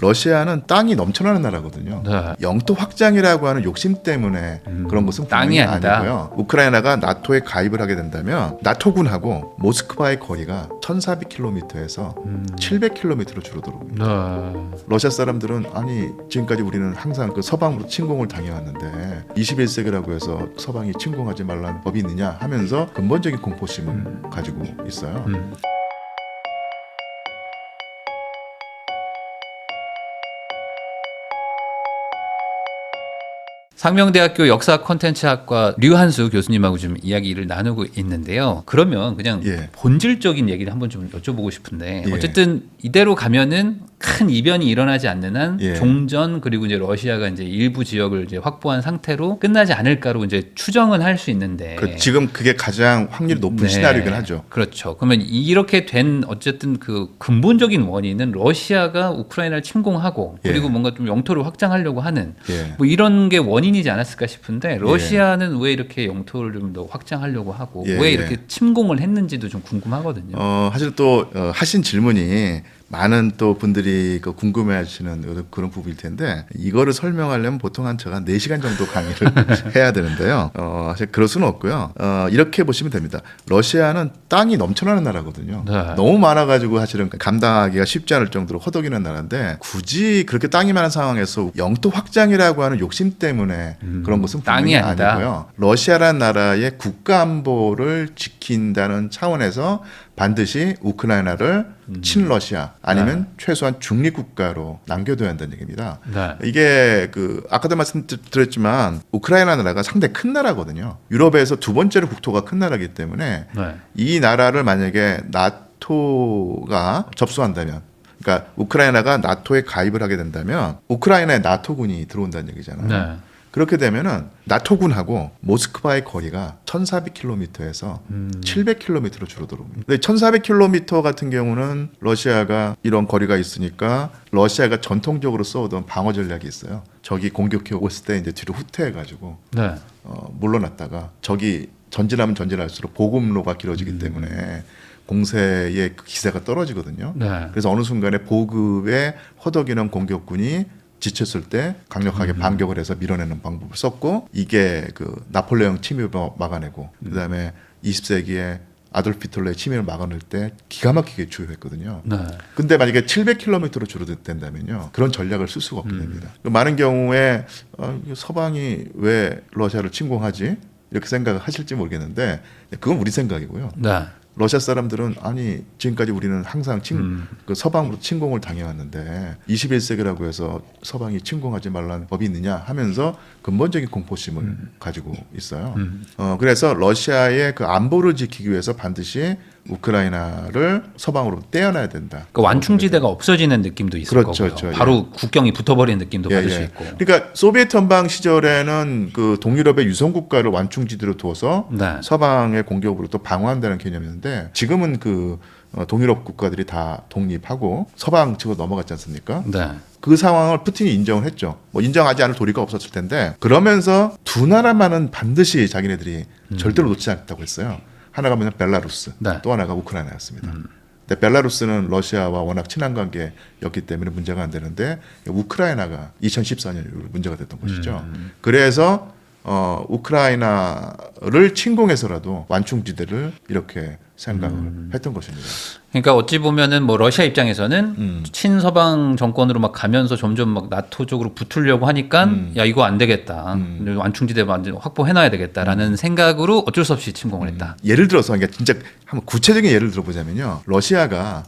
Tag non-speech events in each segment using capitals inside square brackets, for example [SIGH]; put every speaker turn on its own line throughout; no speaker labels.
러시아는 땅이 넘쳐나는 나라거든요.
네.
영토 확장이라고 하는 욕심 때문에 그런 것은
음. 땅이 아니다.
아니고요. 우크라이나가 나토에 가입을 하게 된다면 나토군하고 모스크바의 거리가 1,400km에서
음.
700km로 줄어들어요.
네.
러시아 사람들은 아니 지금까지 우리는 항상 그 서방으로 침공을 당해왔는데 21세기라고 해서 서방이 침공하지 말라는 법이 있느냐 하면서 근본적인 공포심을 가지고 있어요.
음. 상명대학교 역사 콘텐츠학과 류한수 교수님하고 좀 이야기를 나누고 있는데요. 그러면 그냥
예.
본질적인 얘기를 한번 좀 여쭤보고 싶은데
예.
어쨌든 이대로 가면은 큰 이변이 일어나지 않는 한
예.
종전 그리고 이제 러시아가 이제 일부 지역을 이제 확보한 상태로 끝나지 않을까로 이제 추정은 할 수 있는데
그 지금 그게 가장 확률이 높은
네.
시나리오긴 하죠.
그렇죠. 그러면 이렇게 된 어쨌든 그 근본적인 원인은 러시아가 우크라이나를 침공하고
예.
그리고 뭔가 좀 영토를 확장하려고 하는
예.
뭐 이런 게 원인 이지 않았을까 싶은데 러시아는 왜 이렇게 영토를 좀 더 확장하려고 하고
예,
왜
예.
이렇게 침공을 했는지도 좀 궁금하거든요.
어, 사실 또 어, 하신 질문이 많은 또 분들이 그 궁금해 하시는 그런- 그런 부분일 텐데 이거를 설명하려면 보통 한 제가 4시간 정도 강의를 [LAUGHS] 해야 되는데요. 어, 사실 그럴 수는 없고요. 어, 이렇게 보시면 됩니다. 러시아는 땅이 넘쳐나는 나라거든요.
네.
너무 많아 가지고 사실은 감당하기가 쉽지 않을 정도로 허덕이는 나라인데 굳이 그렇게 땅이 많은 상황에서 영토 확장이라고 하는 욕심 때문에 그런 것은
음, 땅이.
아니고요. 러시아란 나라의 국가 안보를 지킨다는 차원에서 반드시 우크라이나를
음.
친러시아 아니면
네.
최소한 중립 국가로 남겨둬야 한다는 얘기입니다.
네.
이게 그 아까도 말씀드렸지만 우크라이나 나라가 상당히 큰 나라거든요. 유럽에서 두 번째로 국토가 큰 나라이기 때문에
네.
이 나라를 만약에 나토가 접수한다면 그러니까 우크라이나가 나토에 가입을 하게 된다면 우크라이나에 나토군이 들어온다는 얘기잖아요.
네.
그렇게 되면은 나토군하고 모스크바의 거리가 1,400km에서
음.
700km로 줄어들어옵니다. 근데 1,400km 같은 경우는 러시아가 이런 거리가 있으니까 러시아가 전통적으로 써오던 방어 전략이 있어요. 적이 공격해 왔을 때 이제 뒤로 후퇴해가지고
네.
어, 물러났다가 적이 전진하면 전진할수록 보급로가 길어지기
음.
때문에 공세의 그 기세가 떨어지거든요.
네.
그래서 어느 순간에 보급에 허덕이는 공격군이 지쳤을 때 강력하게
음.
반격을 해서 밀어내는 방법을 썼고 이게 그 나폴레옹 침입을 막아내고
음.
그다음에 20세기에 아돌프 히틀러의 침입을 막아낼 때 기가 막히게 주요했거든요.
네.
근데 만약에 700km로 줄어든다면요 그런 전략을 쓸 수가 없게 됩니다. 많은 경우에 어, 서방이 왜 러시아를 침공하지 이렇게 생각을 하실지 모르겠는데 그건 우리 생각이고요.
네.
러시아 사람들은 아니 지금까지 우리는 항상 침,
음.
그 서방으로 침공을 당해왔는데 21세기라고 해서 서방이 침공하지 말라는 법이 있느냐 하면서 근본적인 공포심을 가지고 있어요.
음.
어, 그래서 러시아의 그 안보를 지키기 위해서 반드시 우크라이나를 서방으로 떼어놔야 된다.
그 완충지대가 없어지는 느낌도 있을
그렇죠,
거고요.
그렇죠.
바로 국경이 붙어버리는 느낌도
예,
받을
예.
수 있고.
그러니까 소비에트 연방 시절에는 그 동유럽의 유성 국가를 완충지대로 두어서
네.
서방의 공격으로부터 방어한다는 개념이었는데 지금은 그 어, 동유럽 국가들이 다 독립하고 서방 측으로 넘어갔지 않습니까?
네.
그 상황을 푸틴이 인정을 했죠. 뭐 인정하지 않을 도리가 없었을 텐데 그러면서 두 나라만은 반드시 자기네들이 절대로 놓지 않겠다고 했어요. 하나가 뭐냐 벨라루스,
네.
또 하나가 우크라이나였습니다. 근데 벨라루스는 러시아와 워낙 친한 관계였기 때문에 문제가 안 되는데 우크라이나가 2014년 이후로 문제가 됐던 것이죠. 그래서 어, 우크라이나를 침공해서라도 완충지대를 이렇게 생각을 했던 것입니다.
그러니까 어찌 보면은 뭐 러시아 입장에서는
음.
친서방 정권으로 막 가면서 점점 막 나토 쪽으로 붙으려고 하니까
음.
야 이거 안 되겠다 완충지대 완전 확보해놔야 되겠다라는 생각으로 어쩔 수 없이 침공을 했다.
예를 들어서 그러니까 진짜 한번 구체적인 예를 들어보자면요. 러시아가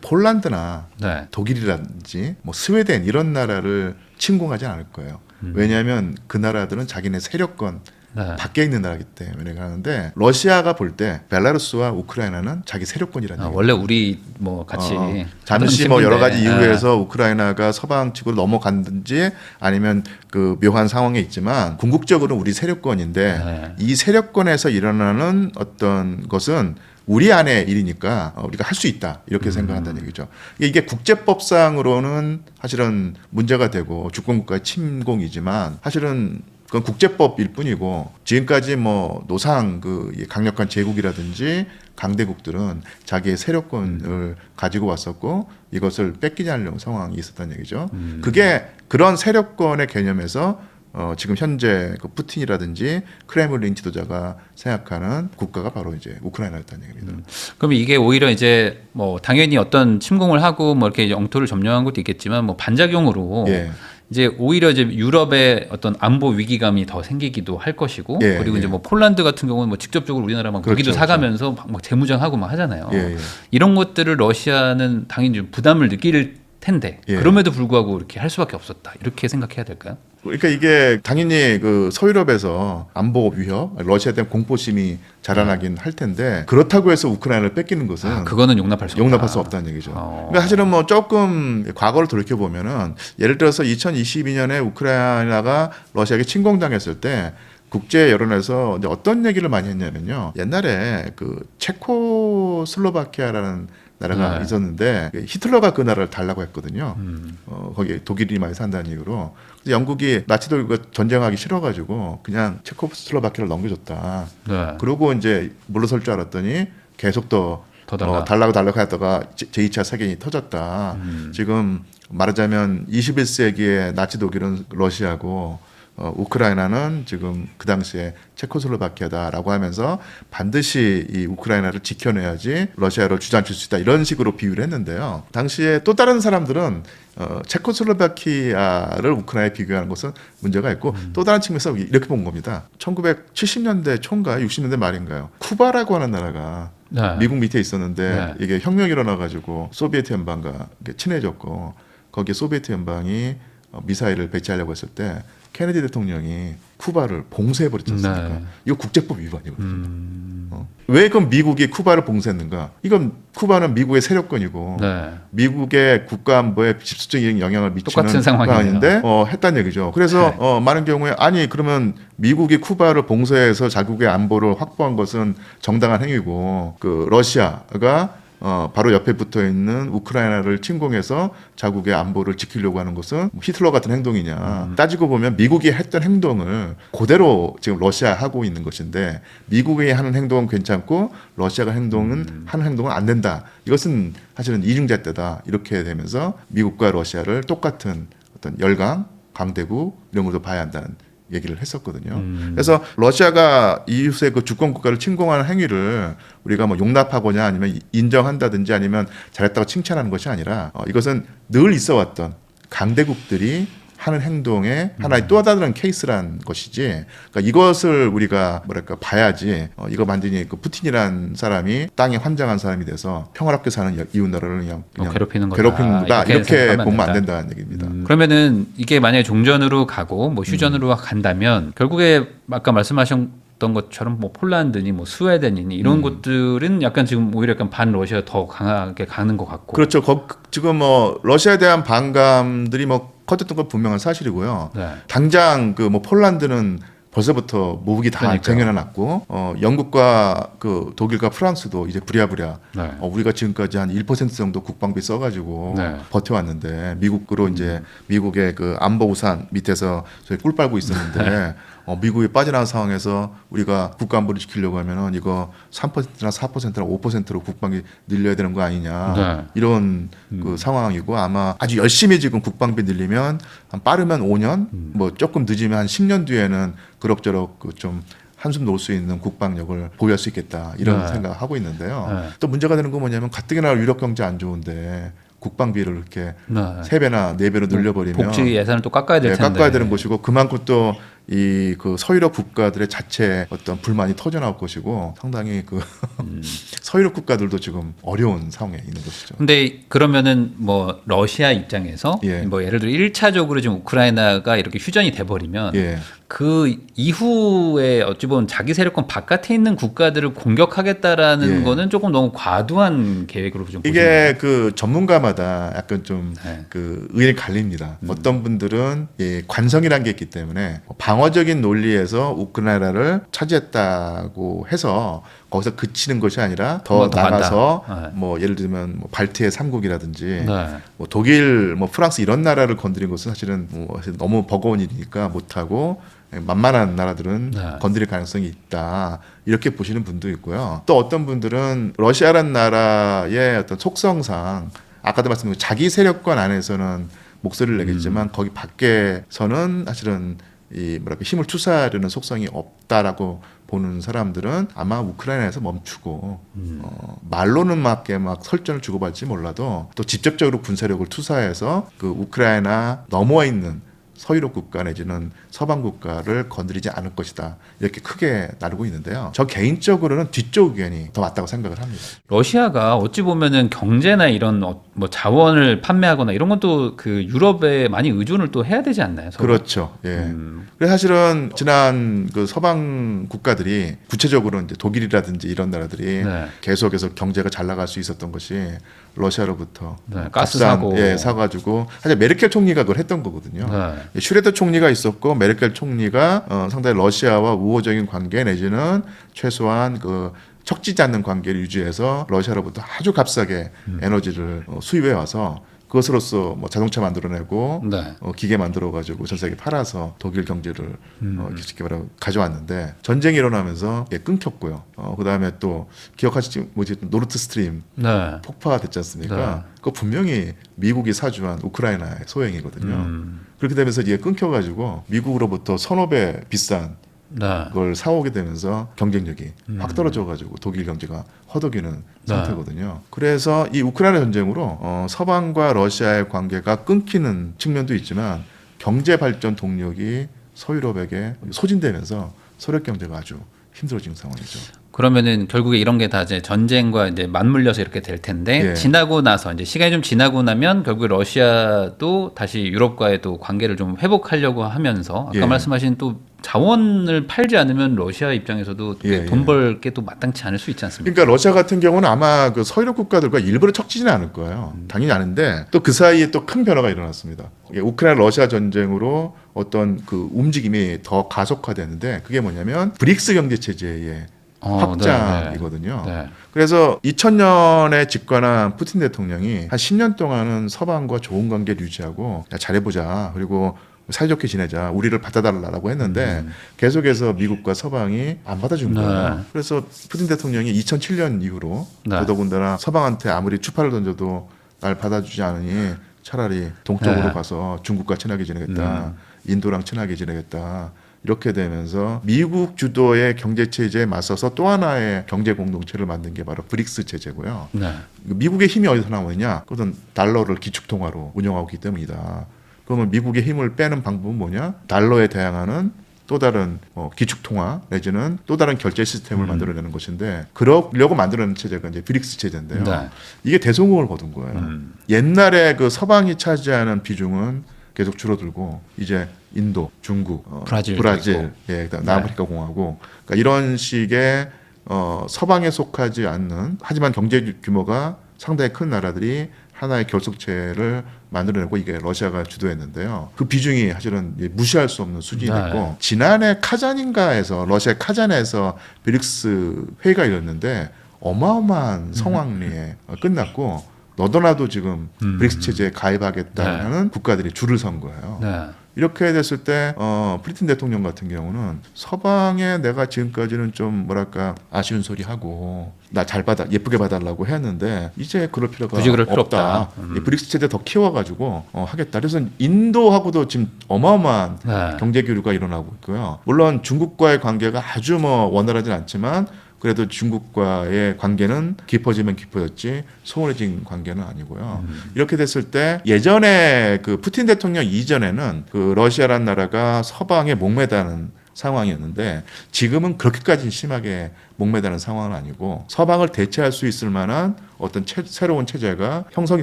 폴란드나
네.
독일이라든지 뭐 스웨덴 이런 나라를 침공하지 않을 거예요. 왜냐하면 그 나라들은 자기네 세력권
네.
밖에 있는 나라기 때문에 하는데 러시아가 볼 때 벨라루스와 우크라이나는 자기 세력권이라는
아. 원래 우리 뭐 같이
어,
하던
잠시 뭐 여러 가지
친구인데,
이유에서 우크라이나가 서방 측으로 넘어갔든지 아니면 그 묘한 상황에 있지만 궁극적으로 우리 세력권인데
네.
이 세력권에서 일어나는 어떤 것은 우리 안의 일이니까 어, 우리가 할 수 있다 이렇게 생각한다는 얘기죠. 이게 국제법상으로는 사실은 문제가 되고 주권국가의 침공이지만 사실은 그건 국제법일 뿐이고 지금까지 뭐 노상 그이 강력한 제국이라든지 강대국들은 자기의 세력권을 가지고 왔었고 이것을 뺏기지 않으려는 상황이 있었다는 얘기죠. 그게 그런 세력권의 개념에서 어, 지금 현재 그 푸틴이라든지 크레물린 지도자가 생각하는 국가가 바로 이제 우크라이나였다는 얘기입니다.
그럼 이게 오히려 이제 뭐 당연히 어떤 침공을 하고 뭐 이렇게 영토를 점령한 것도 있겠지만 뭐 반작용으로
예.
이제 오히려 이제 유럽의 어떤 안보 위기감이 더 생기기도 할 것이고
예,
그리고
예.
이제 뭐 폴란드 같은 경우는 뭐 직접적으로 우리나라 막 무기도
그렇죠,
사가면서 막, 막 재무장하고 막 하잖아요.
예, 예.
이런 것들을 러시아는 당연히 좀 부담을 느낄 텐데
예.
그럼에도 불구하고 이렇게 할 수밖에 없었다 이렇게 생각해야 될까요?
그러니까 이게 당연히 그 서유럽에서 안보 위협, 러시아에 대한 공포심이 자라나긴 할 텐데 그렇다고 해서 우크라이나를 뺏기는 것은
아, 그거는 용납할 수 없다.
용납할 수 없다는 얘기죠.
어.
그러니까 사실은 뭐 조금 과거를 돌이켜 보면은 예를 들어서 2022년에 우크라이나가 러시아에게 침공당했을 때 국제 여론에서 이제 어떤 얘기를 많이 했냐면요. 옛날에 그 체코슬로바키아라는 나라가
네.
있었는데 히틀러가 그 나라를 달라고 했거든요.
음.
어, 거기 독일이 많이 산다는 이유로 영국이 나치들과 전쟁하기 싫어가지고 그냥 체코슬로바키아를 넘겨줬다.
네.
그러고 이제 물러설 줄 알았더니 계속 더
더 달라.
어, 달라고 달라고 하다가 제- 제2차 세계전이 터졌다.
음.
지금 말하자면 21세기의 나치 독일은 러시아고 어, 우크라이나는 지금 그 당시에 체코슬로바키아다라고 하면서 반드시 이 우크라이나를 지켜내야지 러시아를 주저앉힐 수 있다 이런 식으로 비유를 했는데요. 당시에 또 다른 사람들은 어, 체코슬로바키아를 우크라이나에 비교하는 것은 문제가 있고 또 다른 측면에서 이렇게 본 겁니다. 1970년대 초인가 60년대 말인가요? 쿠바라고 하는 나라가
네.
미국 밑에 있었는데
네.
이게 혁명이 일어나가지고 소비에트 연방과 친해졌고 거기에 소비에트 연방이 어, 미사일을 배치하려고 했을 때 케네디 대통령이 쿠바를 봉쇄해 버렸지 않습니까?
네.
이거 국제법 위반이거든요.
음.
어. 왜 그럼 미국이 쿠바를 봉쇄했는가? 이건 쿠바는 미국의 세력권이고
네.
미국의 국가 안보에 직접적인 영향을 미치는. 상황인데 어, 했다는 얘기죠. 그래서
네.
어, 많은 경우에 아니 그러면 미국이 쿠바를 봉쇄해서 자국의 안보를 확보한 것은 정당한 행위고 그 러시아가 어, 바로 옆에 붙어 있는 우크라이나를 침공해서 자국의 안보를 지키려고 하는 것은 뭐 히틀러 같은 행동이냐.
음.
따지고 보면 미국이 했던 행동을 그대로 지금 러시아 하고 있는 것인데 미국이 하는 행동은 괜찮고 러시아가 행동은
음.
하는 행동은 안 된다. 이것은 사실은 이중잣대다. 이렇게 되면서 미국과 러시아를 똑같은 어떤 열강, 강대국 이런 걸로 봐야 한다는 얘기를 했었거든요.
음.
그래서 러시아가 이웃의 그 주권 국가를 침공하는 행위를 우리가 뭐 용납하거나 아니면 인정한다든지 아니면 잘했다고 칭찬하는 것이 아니라 어, 이것은 늘 있어왔던 강대국들이 하는 행동의 하나의 또 다른 케이스란 것이지. 그러니까 이것을 우리가 뭐랄까 봐야지. 어, 이거 완전히 그 푸틴이란 사람이 땅에 환장한 사람이 돼서 평화롭게 사는 여- 이웃 나라를 그냥,
뭐
그냥
괴롭히는 거다.
괴롭히는 거다.
이렇게
이렇게
생각하면
보면 안
된다.
된다는 얘기입니다.
음, 그러면은 이게 만약에 종전으로 가고 뭐 휴전으로 간다면 결국에 아까 말씀하셨던 것처럼 뭐 폴란드니 뭐 스웨덴이니 이런
음.
곳들은 약간 지금 오히려 약간 반 러시아 더 강하게 가는 것 같고.
그렇죠. 거, 지금 뭐 러시아에 대한 반감들이 뭐 커졌던 건 분명한 사실이고요.
네.
당장 그 뭐 폴란드는 벌써부터 모국이 다
그러니까요.
쟁여놨고 어 영국과 그 독일과 프랑스도 이제 부랴부랴
네.
어, 우리가 지금까지 한 1% 정도 국방비 써가지고
네.
버텨왔는데 미국으로 이제 미국의 그 안보 우산 밑에서 저희 꿀 빨고 있었는데 어, [LAUGHS] 미국이 빠져나간 상황에서 우리가 국가 안보를 지키려고 하면은 이거 3%나 4%나 5%로 국방비 늘려야 되는 거 아니냐
네.
이런 그 상황이고 아마 아주 열심히 지금 국방비 늘리면 한 빠르면 5년 뭐 조금 늦으면 한 10년 뒤에는 그럭저럭 그좀 한숨 놓을 수 있는 국방력을 보유할 수 있겠다 이런
네.
생각을 하고 있는데요.
네.
또 문제가 되는 건 뭐냐면 가뜩이나 유럽 경제 안 좋은데 국방비를 이렇게
네.
세 배나 네 배로 늘려버리면
복지 예산을 또 깎아야 될
네,
텐데.
깎아야 되는 것이고 그만큼 또 이 그 서유럽 국가들의 자체 어떤 불만이 터져 나올 것이고 상당히 그 [LAUGHS]
음.
서유럽 국가들도 지금 어려운 상황에 있는 것이죠.
근데 그러면은 뭐 러시아 입장에서
예.
뭐 예를 들어 1차적으로 지금 우크라이나가 이렇게 휴전이 돼 버리면
예.
그 이후에 어찌 보면 자기 세력권 바깥에 있는 국가들을 공격하겠다라는
예.
거는 조금 너무 과도한 계획으로 좀 보시나요?
이게 그 전문가마다 약간 좀
네.
그 의견이 갈립니다.
음.
어떤 분들은 이 관성이라는 게 있기 때문에 방어적인 논리에서 우크라이나를 차지했다고 해서 거기서 그치는 것이 아니라 더
한번더
나가서.
네.
뭐 예를 들면 뭐 발트의 삼국이라든지
네.
뭐 독일, 뭐 프랑스 이런 나라를 건드린 것은 사실은 뭐 너무 버거운 일이니까 못하고 만만한 나라들은
네.
건드릴 가능성이 있다 이렇게 보시는 분도 있고요. 또 어떤 분들은 러시아란 나라의 어떤 속성상 아까도 말씀드린 자기 세력권 안에서는 목소리를 내겠지만 거기 밖에서는 사실은 이 뭐랄까 힘을 투사하려는 속성이 없다라고 보는 사람들은 아마 우크라이나에서 멈추고 어, 말로는 막게 막 설전을 주고받지 몰라도 또 직접적으로 군사력을 투사해서 그 우크라이나 넘어 있는 서유럽 국가 내지는 서방 국가를 건드리지 않을 것이다 이렇게 크게 나르고 있는데요. 저 개인적으로는 뒤쪽 의견이 더 맞다고 생각을 합니다.
러시아가 어찌 보면은 경제나 이런 어, 뭐 자원을 판매하거나 이런 것도 그 유럽에 많이 의존을 또 해야 되지 않나요? 서로?
그렇죠. 예.
음,
그래서 사실은 지난 그 서방 국가들이 구체적으로 이제 독일이라든지 이런 나라들이
네.
계속해서 경제가 잘 나갈 수 있었던 것이 러시아로부터
네, 가스
값싼,
사고.
예, 사가지고 사실 메르켈 총리가 그걸 했던 거거든요.
네.
슈레더 총리가 있었고 메르켈 총리가 어, 상당히 러시아와 우호적인 관계 내지는 최소한 그 척지지 않는 관계를 유지해서 러시아로부터 아주 값싸게
음.
에너지를 어, 수입해 와서 그것으로서 뭐 자동차 만들어내고
네.
어, 기계 만들어 가지고 전 세계 팔아서 독일 경제를
음.
어, 쉽게 말하면 가져왔는데 전쟁이 일어나면서 이게 끊겼고요. 어, 그 다음에 또 기억하시지 뭐지 노르트 스트림
네.
폭파됐지 않습니까?
네.
그거 분명히 미국이 사주한 우크라이나의 소행이거든요.
음,
그렇게 되면서 이게 끊겨가지고 미국으로부터 선업에 비싼
네.
걸 사오게 되면서 경쟁력이 확 떨어져가지고 독일 경제가 허덕이는
네.
상태거든요. 그래서 이 우크라이나 전쟁으로 어, 서방과 러시아의 관계가 끊기는 측면도 있지만 경제 발전 동력이 서유럽에게 소진되면서 소련 경제가 아주 힘들어지는 상황이죠.
그러면은 결국에 이런 게 다 이제 전쟁과 이제 맞물려서 이렇게 될 텐데
예.
지나고 나서 이제 시간이 좀 지나고 나면 결국에 러시아도 다시 유럽과의 또 관계를 좀 회복하려고 하면서 아까
예.
말씀하신 또 자원을 팔지 않으면 러시아 입장에서도
예,
돈
예.
벌게 또 마땅치 않을 수 있지 않습니까?
그러니까 러시아 같은 경우는 아마 그 서유럽 국가들과 일부러 척지지는 않을 거예요. 당연히 아는데 또 그 사이에 또 큰 변화가 일어났습니다. 우크라이나 러시아 전쟁으로 어떤 그 움직임이 더 가속화되는데 그게 뭐냐면 브릭스 경제 체제의
어,
확장이거든요.
네, 네.
그래서 2000년에 집권한 푸틴 대통령이 한 10년 동안은 서방과 좋은 관계를 유지하고 야, 잘해보자. 그리고 사이좋게 지내자. 우리를 받아달라고 했는데 계속해서 미국과 서방이 안 받아준
음. 네.
거예요. 그래서 푸틴 대통령이 2007년 이후로
네.
더더군다나 서방한테 아무리 추파를 던져도 날 받아주지 않으니 차라리 동쪽으로
네.
가서 중국과 친하게 지내겠다. 인도랑 친하게 지내겠다. 이렇게 되면서 미국 주도의 경제 체제에 맞서서 또 하나의 경제 공동체를 만든 게 바로 브릭스 체제고요.
네.
미국의 힘이 어디서 나오느냐? 그것은 달러를 기축 통화로 운영하고 있기 때문이다. 그러면 미국의 힘을 빼는 방법은 뭐냐? 달러에 대항하는 또 다른 어, 기축 통화 내지는 또 다른 결제 시스템을
음.
만들어내는 것인데 그러려고 만들어낸 체제가 이제 브릭스 체제인데요.
네.
이게 대성공을 거둔 거예요.
음.
옛날에 그 서방이 차지하는 비중은 계속 줄어들고 이제 인도, 중국, 어,
브라질, 있고.
예, 그다음
네.
남아프리카 공화국, 그러니까 이런 식의 어, 서방에 속하지 않는 하지만 경제 규모가 상당히 큰 나라들이 하나의 결속체를 만들어내고 이게 러시아가 주도했는데요. 그 비중이 사실은 예, 무시할 수 없는 수준이었고
네.
지난해 카잔인가에서 러시아 카잔에서 브릭스 회의가 열렸는데 어마어마한 성황리에 어, 끝났고 너도나도 지금
음.
브릭스 체제에 가입하겠다는 국가들이 줄을 선 거예요.
네.
이렇게 됐을 때 어, 프리틴 대통령 같은 경우는 서방에 내가 지금까지는 좀 뭐랄까 아쉬운 소리 하고 나 잘 받아 예쁘게 봐달라고 했는데 이제 그럴 필요가
굳이 그럴 필요
없다.
없다. 음.
이 브릭스 체제 더 키워가지고 어, 하겠다. 그래서 인도하고도 지금 어마어마한
네.
경제 교류가 일어나고 있고요. 물론 중국과의 관계가 아주 뭐 원활하진 않지만 그래도 중국과의 관계는 깊어지면 깊어졌지 소원해진 관계는 아니고요. 이렇게 됐을 때 예전에 그 푸틴 대통령 이전에는 그 러시아란 나라가 서방에 목매다는 상황이었는데 지금은 그렇게까지 심하게 목매다는 상황은 아니고 서방을 대체할 수 있을 만한 어떤 체- 새로운 체제가 형성이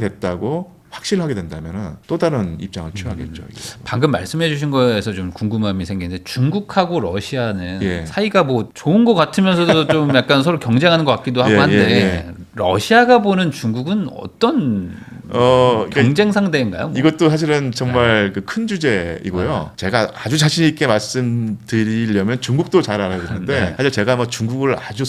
됐다고 확신하게 된다면 또 다른 입장을 취하겠죠. 이게.
방금 말씀해 주신 거에서 좀 궁금함이 생기는데 중국하고 러시아는
예.
사이가 뭐 좋은 것 같으면서도 좀 약간 서로 경쟁하는 것 같기도 [LAUGHS] 하고
예,
한데
예, 예.
러시아가 보는 중국은 어떤
어, 그러니까
경쟁 상대인가요? 뭐?
이것도 사실은 정말 그 큰 주제이고요. 제가 아주 자신 있게 말씀드리려면 중국도 잘 알아야 되는데
네.
사실 제가 뭐 중국을 아주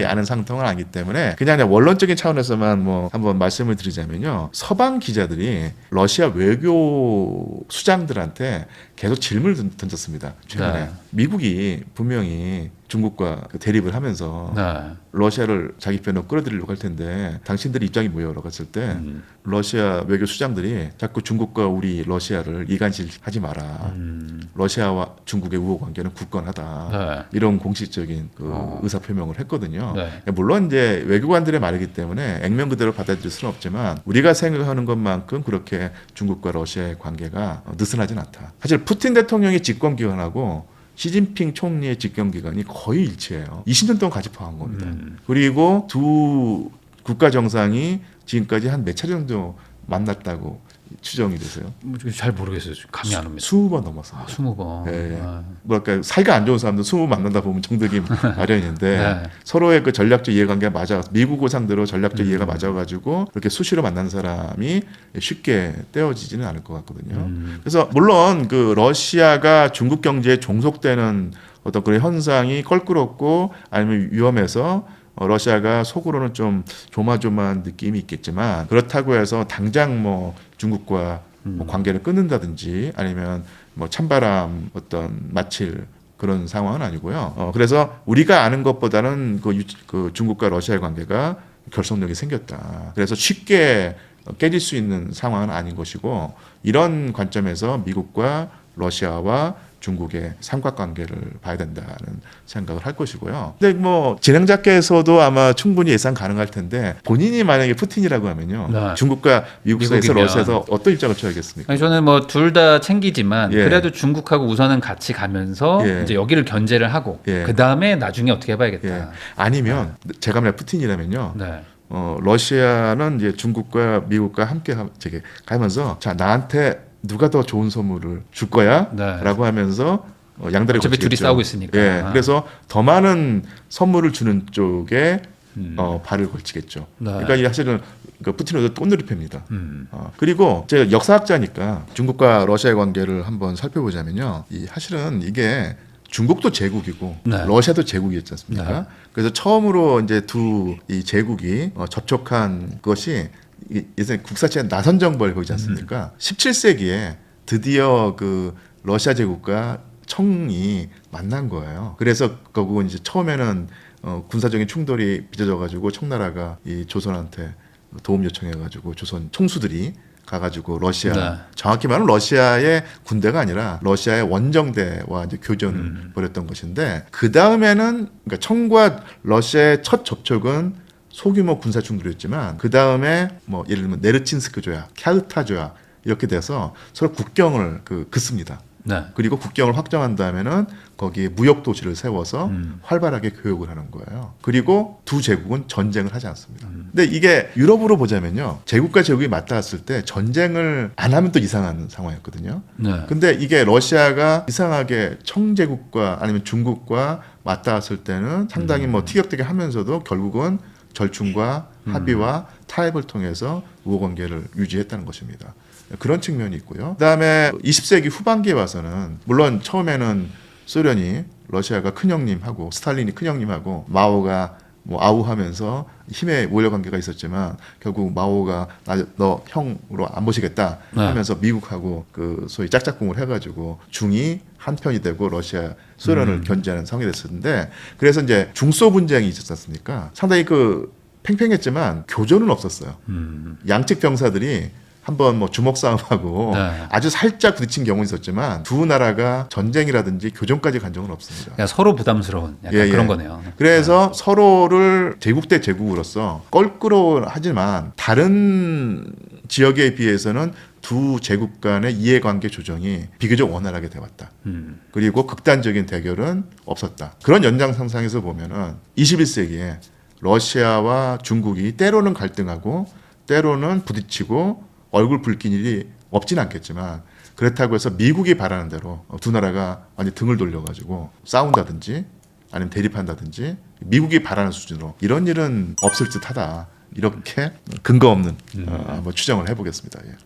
네.
아는 상통은 아니기 때문에 그냥, 그냥 원론적인 차원에서만 뭐 한번 말씀을 드리자면요. 서방 기자들이 러시아 외교 수장들한테 계속 질문을 던- 던졌습니다. 최근에
네.
미국이 분명히 중국과 그 대립을 하면서
네.
러시아를 자기 편으로 끌어들이려고 할 텐데 당신들의 입장이 뭐예요라고 했을 때
음.
러시아 외교 수장들이 자꾸 중국과 우리 러시아를 이간질하지 마라.
음.
러시아와 중국의 우호 관계는 굳건하다.
네.
이런 공식적인 그
어.
의사 표명을 했거든요.
네.
물론 이제 외교관들의 말이기 때문에 액면 그대로 받아들일 수는 없지만 우리가 생각하는 것만큼 그렇게 중국과 러시아의 관계가 어, 느슨하진 않다. 사실 푸틴 대통령의 집권 기간하고 시진핑 총리의 집권 기간이 거의 일치해요. 20년 동안 같이 파한 겁니다.
음.
그리고 두 국가 정상이 지금까지 한 몇 차례 정도 만났다고 추정이 되세요.
뭐, 잘 모르겠어요. 감이 안 옵니다.
20번 넘었습니다.
아, 스무 번.
예, 예.
아,
뭐랄까 사이가 안 좋은 사람들 스무 만난다 보면 정들기 [LAUGHS] 마련인데
네.
서로의 그 전략적 이해관계가 맞아 미국을 상대로 전략적
음.
이해가 맞아가지고 그렇게 수시로 만난 사람이 쉽게 떼어지지는 않을 것 같거든요.
음.
그래서 물론 그 러시아가 중국 경제에 종속되는 어떤 그런 현상이 껄끄럽고 아니면 위험해서 어, 러시아가 속으로는 좀 조마조마한 느낌이 있겠지만 그렇다고 해서 당장 뭐 중국과 뭐 관계를 끊는다든지 아니면 뭐 찬바람 어떤 마칠 그런 상황은 아니고요. 어, 그래서 우리가 아는 것보다는 그, 유- 그 중국과 러시아의 관계가 결속력이 생겼다. 그래서 쉽게 깨질 수 있는 상황은 아닌 것이고 이런 관점에서 미국과 러시아와 중국의 삼각관계를 봐야 된다는 생각을 할 것이고요. 근데 뭐 진행자께서도 아마 충분히 예상 가능할 텐데 본인이 만약에 푸틴이라고 하면요,
네.
중국과 미국 사이에서
미국이면.
러시아에서 어떤 입장을 쳐야겠습니까?
아니, 저는 뭐 둘 다 챙기지만
예.
그래도 중국하고 우선은 같이 가면서
예.
이제 여기를 견제를 하고
예.
그 다음에 나중에 어떻게 해봐야겠다.
예. 아니면 제가 만약 푸틴이라면요,
네.
어, 러시아는 이제 중국과 미국과 함께 하, 저기 가면서 자 나한테 누가 더 좋은 선물을 줄 거야?
네.
라고 하면서 어, 양다리
어차피 둘이
걸치겠죠.
싸우고 있으니까.
예, 그래서 더 많은 선물을 주는 쪽에
음.
어, 발을 걸치겠죠.
네.
그러니까 이 사실은 그 푸틴은 꽃놀이패입니다.
음.
어, 그리고 제가 역사학자니까 중국과 러시아의 관계를 한번 살펴보자면요. 이 사실은 이게 중국도 제국이고
네.
러시아도 제국이었지 않습니까?
네.
그래서 처음으로 이제 두 이 제국이 어, 접촉한 것이 이- 예전에 국사체 나선 정벌 거지 않습니까? 17세기에 드디어 그 러시아 제국과 청이 만난 거예요. 그래서 결국은 이제 처음에는 어, 군사적인 충돌이 빚어져 가지고 청나라가 이 조선한테 도움 요청해가지고 조선 총수들이 가가지고 러시아
네.
정확히 말하면 러시아의 군대가 아니라 러시아의 원정대와 이제 교전을
음.
벌였던 것인데 그 다음에는 그러니까 청과 러시아의 첫 접촉은 소규모 군사 충돌이었지만 그 다음에 뭐 예를 들면 네르친스크 조약, 캬르타 조약 이렇게 돼서 서로 국경을 그 긋습니다.
네.
그리고 국경을 확정한 다음에는 거기에 무역 도시를 세워서
음.
활발하게 교육을 하는 거예요. 그리고 두 제국은 전쟁을 하지 않습니다.
음.
근데 이게 유럽으로 보자면요. 제국과 제국이 맞닿았을 때 전쟁을 안 하면 또 이상한 상황이었거든요.
네.
근데 이게 러시아가 이상하게 청제국과 아니면 중국과 맞닿았을 때는 상당히
음.
뭐 티격태격 하면서도 결국은 절충과
음.
합의와 타협을 통해서 우호 관계를 유지했다는 것입니다. 그런 측면이 있고요. 그다음에 20세기 후반기에 와서는 물론 처음에는 소련이 러시아가 큰형님하고 스탈린이 큰형님하고 마오가 뭐 아우하면서 힘의 모여 관계가 있었지만 결국 마오가 나, 너 형으로 안 모시겠다
네.
하면서 미국하고 그 소위 짝짝꿍을 해가지고 중이 한 편이 되고 러시아 소련을
음.
견제하는 상황이 됐었는데 그래서 이제 중소 분쟁이 있었지 않습니까? 상당히 그 팽팽했지만 교전은 없었어요.
음.
양측 병사들이 한번 뭐 주먹 싸움하고 [LAUGHS]
네.
아주 살짝 부딪힌 경우는 있었지만 두 나라가 전쟁이라든지 교전까지 간 적은 없습니다.
그러니까 서로 부담스러운 약간
예, 예.
그런 거네요.
그래서 서로를 제국 대 제국으로서 껄끄러워하지만 다른 지역에 비해서는 두 제국 간의 이해관계 조정이 비교적 원활하게 되었다.
음.
그리고 극단적인 대결은 없었다. 그런 연장선상에서 보면은 21세기에 러시아와 중국이 때로는 갈등하고 때로는 부딪히고 얼굴 붉힌 일이 없진 않겠지만 그렇다고 해서 미국이 바라는 대로 두 나라가 완전 등을 돌려가지고 싸운다든지 아니면 대립한다든지 미국이 바라는 수준으로 이런 일은 없을 듯하다. 이렇게 근거 없는 어, 한번 추정을 해보겠습니다. 예.